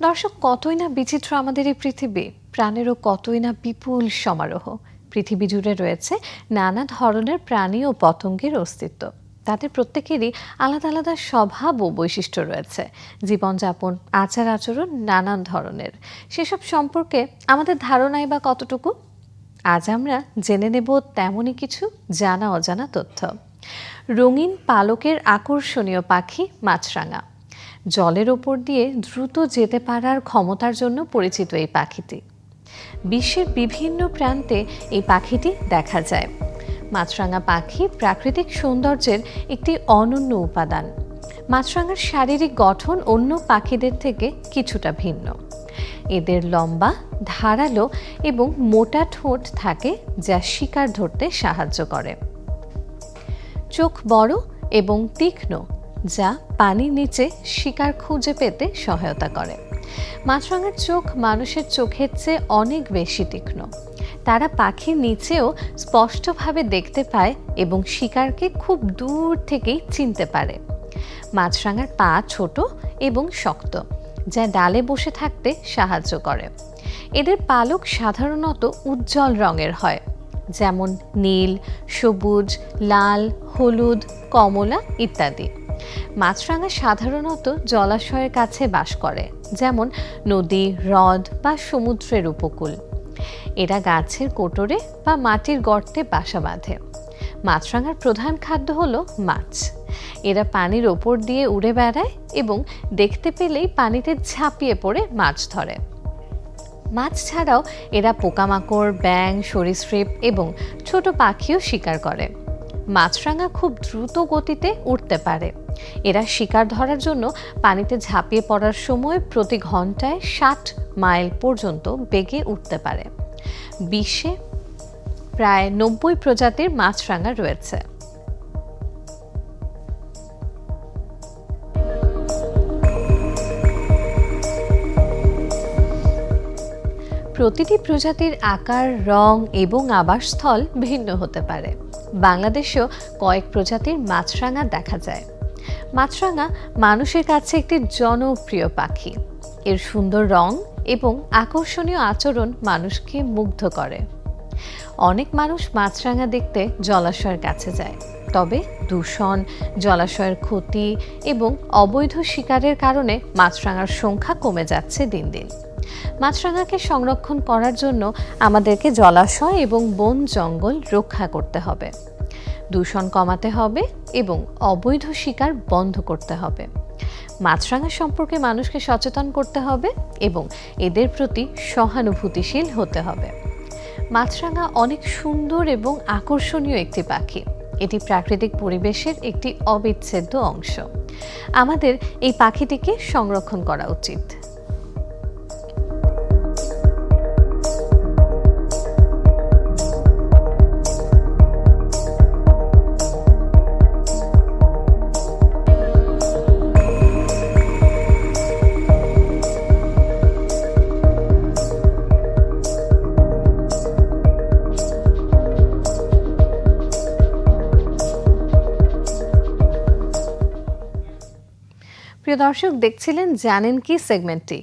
দর্শক, কতই না বিচিত্র আমাদের এই পৃথিবী, প্রাণেরও কতই না বিপুল সমারোহ। পৃথিবী জুড়ে রয়েছে নানা ধরনের প্রাণী ও পতঙ্গের অস্তিত্ব। তাদের প্রত্যেকেরই আলাদা আলাদা স্বভাব ও বৈশিষ্ট্য রয়েছে। জীবনযাপন, আচার আচরণ নানান ধরনের। সেসব সম্পর্কে আমাদের ধারণাই বা কতটুকু? আজ আমরা জেনে নেব তেমনই কিছু জানা অজানা তথ্য। রঙিন পালকের আকর্ষণীয় পাখি মাছরাঙা। জলের ওপর দিয়ে দ্রুত যেতে পারার ক্ষমতার জন্য পরিচিত এই পাখিটি। বিশ্বের বিভিন্ন প্রান্তে এই পাখিটি দেখা যায়। মাছরাঙা পাখি প্রাকৃতিক সৌন্দর্যের একটি অনন্য উপাদান। মাছরাঙার শারীরিক গঠন অন্য পাখিদের থেকে কিছুটা ভিন্ন। এদের লম্বা, ধারালো এবং মোটা ঠোঁট থাকে যা শিকার ধরতে সাহায্য করে। চোখ বড় এবং তীক্ষ্ণ, যা পানির নিচে শিকার খুঁজে পেতে সহায়তা করে। মাছরাঙার চোখ মানুষের চোখের চেয়ে অনেক বেশি তীক্ষ্ণ। তারা পাখির নিচেও স্পষ্টভাবে দেখতে পায় এবং শিকারকে খুব দূর থেকেই চিনতে পারে। মাছরাঙার পা ছোট এবং শক্ত, যা ডালে বসে থাকতে সাহায্য করে। এদের পালক সাধারণত উজ্জ্বল রঙের হয়, যেমন নীল, সবুজ, লাল, হলুদ, কমলা ইত্যাদি। মাছরাঙা সাধারণত জলাশয়ের কাছে বাস করে, যেমন নদী, হ্রদ বা সমুদ্রের উপকূল। এরা গাছের কোটরে বা মাটির গর্তে বাসা বাঁধে। মাছরাঙার প্রধান খাদ্য হলো মাছ। এরা পানির ওপর দিয়ে উড়ে বেড়ায় এবং দেখতে পেলেই পানিতে ঝাঁপিয়ে পড়ে মাছ ধরে। মাছ ছাড়াও এরা পোকামাকড় ব্যাং সরীসৃপ এবং ছোট পাখিও শিকার করে। মাছরাঙা খুব দ্রুত গতিতে উঠতে পারে। এরা শিকার ধরার জন্য পানিতে ঝাঁপিয়ে পড়ার সময় প্রতি ঘন্টায় ষাট মাইল পর্যন্ত বেগে উঠতে পারে। বিশ্বে প্রায় নব্বই প্রজাতির মাছরাঙা রয়েছে। প্রতিটি প্রজাতির আকার, রং এবং আবাসস্থল ভিন্ন হতে পারে। বাংলাদেশেও কয়েক প্রজাতির মাছরাঙা দেখা যায়। মাছরাঙা মানুষের কাছে একটি জনপ্রিয় পাখি। এর সুন্দর রং এবং আকর্ষণীয় আচরণ মানুষকে মুগ্ধ করে। অনেক মানুষ মাছরাঙা দেখতে জলাশয়ের কাছে যায়, তবে দূষণ, জলাশয়ের ক্ষতি এবং অবৈধ শিকারের কারণে মাছরাঙার সংখ্যা কমে যাচ্ছে দিন দিন। মাছরাঙাকে সংরক্ষণ করার জন্য আমাদেরকে জলাশয় এবং বন জঙ্গল রক্ষা করতে হবে। দূষণ কমাতে হবে এবং অবৈধ শিকার বন্ধ করতে হবে। মাছরাঙা সম্পর্কে মানুষকে সচেতন করতে হবে এবং এদের প্রতি সহানুভূতিশীল হতে হবে। মাছরাঙা অনেক সুন্দর এবং আকর্ষণীয় একটি পাখি। এটি প্রাকৃতিক পরিবেশের একটি অবিচ্ছেদ্য অংশ। আমাদের এই পাখিটিকে সংরক্ষণ করা উচিত। প্রিয় দর্শক দেখছিলেন জানেন কি সেগমেন্টটি